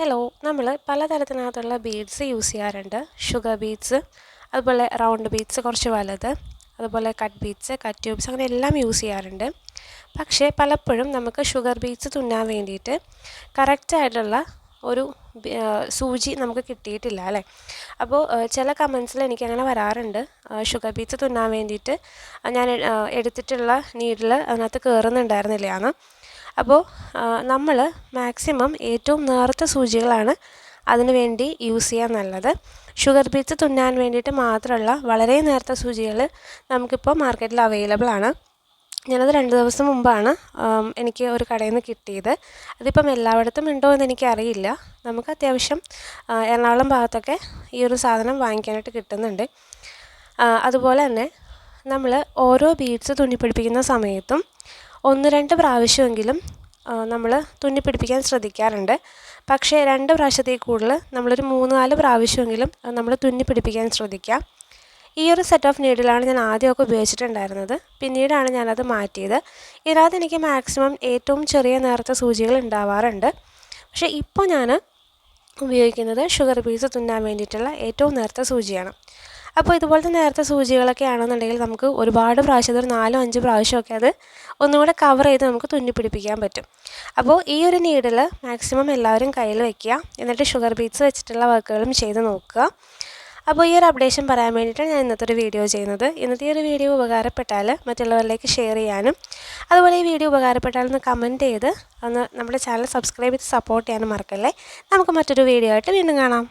Hello നമ്മൾ പലതരത്തിനകത്തുള്ള beads use ചെയ്യാറുണ്ട്. ഷുഗർ ബീഡ്സ് അതുപോലെ റൗണ്ട് ബീഡ്സ് കുറച്ച് വലുത് അതുപോലെ കട്ട് ബീഡ്സ് കട്ട് ട്യൂബ്സ് അങ്ങനെ എല്ലാം യൂസ് ചെയ്യാറുണ്ട്. പക്ഷേ പലപ്പോഴും നമുക്ക് ഷുഗർ ബീഡ്സ് തുന്നാൻ വേണ്ടിയിട്ട് കറക്റ്റായിട്ടുള്ള ഒരു സൂചി നമുക്ക് കിട്ടിയിട്ടില്ല അല്ലേ? അപ്പോൾ ചില കമൻസിൽ എനിക്കങ്ങനെ വരാറുണ്ട്. ഷുഗർ ബീഡ്സ് തുന്നാൻ വേണ്ടിയിട്ട്. ഞാൻ എടുത്തിട്ടുള്ള നീഡിൽ അതിനകത്ത് കയറുന്നുണ്ടായിരുന്നില്ല അപ്പോൾ നമ്മൾ മാക്സിമം ഏറ്റവും നേർത്ത സൂചികളാണ് അതിന് വേണ്ടി യൂസ് ചെയ്യാൻ നല്ലത്. ഷുഗർ ബീറ്റ്സ് തുന്നാൻ വേണ്ടിയിട്ട് മാത്രമുള്ള വളരെ നേർത്ത സൂചികൾ നമുക്കിപ്പോൾ മാർക്കറ്റിൽ അവൈലബിൾ ആണ്. ഞാനത് രണ്ട് ദിവസം മുമ്പാണ് എനിക്ക് ഒരു കടയിൽ നിന്ന് കിട്ടിയത്. അതിപ്പം എല്ലായിടത്തും ഉണ്ടോ എന്ന് എനിക്കറിയില്ല. നമുക്ക് അത്യാവശ്യം എറണാകുളം ഭാഗത്തൊക്കെ ഈ ഒരു സാധനം വാങ്ങിക്കാനായിട്ട് കിട്ടുന്നുണ്ട്. അതുപോലെ തന്നെ നമ്മൾ ഓരോ ബീഡ്സ് തുന്നിപ്പിടിപ്പിക്കുന്ന സമയത്തും ഒന്ന് രണ്ട് പ്രാവശ്യമെങ്കിലും നമ്മൾ തുന്നിപ്പിടിപ്പിക്കാൻ ശ്രദ്ധിക്കാറുണ്ട്. പക്ഷേ രണ്ട് പ്രാവശ്യത്തിൽ കൂടുതൽ നമ്മളൊരു മൂന്ന് നാല് പ്രാവശ്യമെങ്കിലും നമ്മൾ തുന്നിപ്പിടിപ്പിക്കാൻ ശ്രദ്ധിക്കുക ഈ ഒരു സെറ്റ് ഓഫ് നീഡിലാണ് ഞാൻ ആദ്യമൊക്കെ ഉപയോഗിച്ചിട്ടുണ്ടായിരുന്നത്. പിന്നീടാണ് ഞാനത് മാറ്റിയത്. ഇതിനകത്ത് എനിക്ക് മാക്സിമം ഏറ്റവും ചെറിയ നേർത്ത സൂചികൾ ഉണ്ടാവാറുണ്ട്. പക്ഷേ ഇപ്പോൾ ഞാൻ ഉപയോഗിക്കുന്നത് ഷുഗർ പീസ് തുന്നാൻ വേണ്ടിയിട്ടുള്ള ഏറ്റവും നേർത്ത സൂചിയാണ്. അപ്പോൾ ഇതുപോലത്തെ നേരത്തെ സൂചികളൊക്കെ ആണെന്നുണ്ടെങ്കിൽ നമുക്ക് ഒരുപാട് പ്രാവശ്യം ഒരു നാലോ അഞ്ച് പ്രാവശ്യമൊക്കെ അത് ഒന്നുകൂടെ കവർ ചെയ്ത് നമുക്ക് തുന്നിപ്പിടിപ്പിക്കാൻ പറ്റും. അപ്പോൾ ഈ ഒരു നീഡിൽ മാക്സിമം എല്ലാവരും കയ്യിൽ വയ്ക്കുക എന്നിട്ട് ഷുഗർ ബീറ്റ്സ് വെച്ചിട്ടുള്ള വർക്കുകളും ചെയ്ത് നോക്കുക. അപ്പോൾ ഈ ഒരു അപ്ഡേഷൻ പറയാൻ വേണ്ടിയിട്ടാണ് ഞാൻ ഇന്നത്തെ ഒരു വീഡിയോ ചെയ്യുന്നത്. ഇന്നത്തെ ഈ ഒരു വീഡിയോ ഉപകാരപ്പെട്ടാൽ മറ്റുള്ളവരിലേക്ക് ഷെയർ ചെയ്യാനും അതുപോലെ ഈ വീഡിയോ ഉപകാരപ്പെട്ടാൽ ഒന്ന് കമന്റ് ചെയ്ത് ഒന്ന് നമ്മുടെ ചാനൽ സബ്സ്ക്രൈബ് ചെയ്ത് സപ്പോർട്ട് ചെയ്യാനും മറക്കല്ലേ. നമുക്ക് മറ്റൊരു വീഡിയോ ആയിട്ട് വീണ്ടും കാണാം.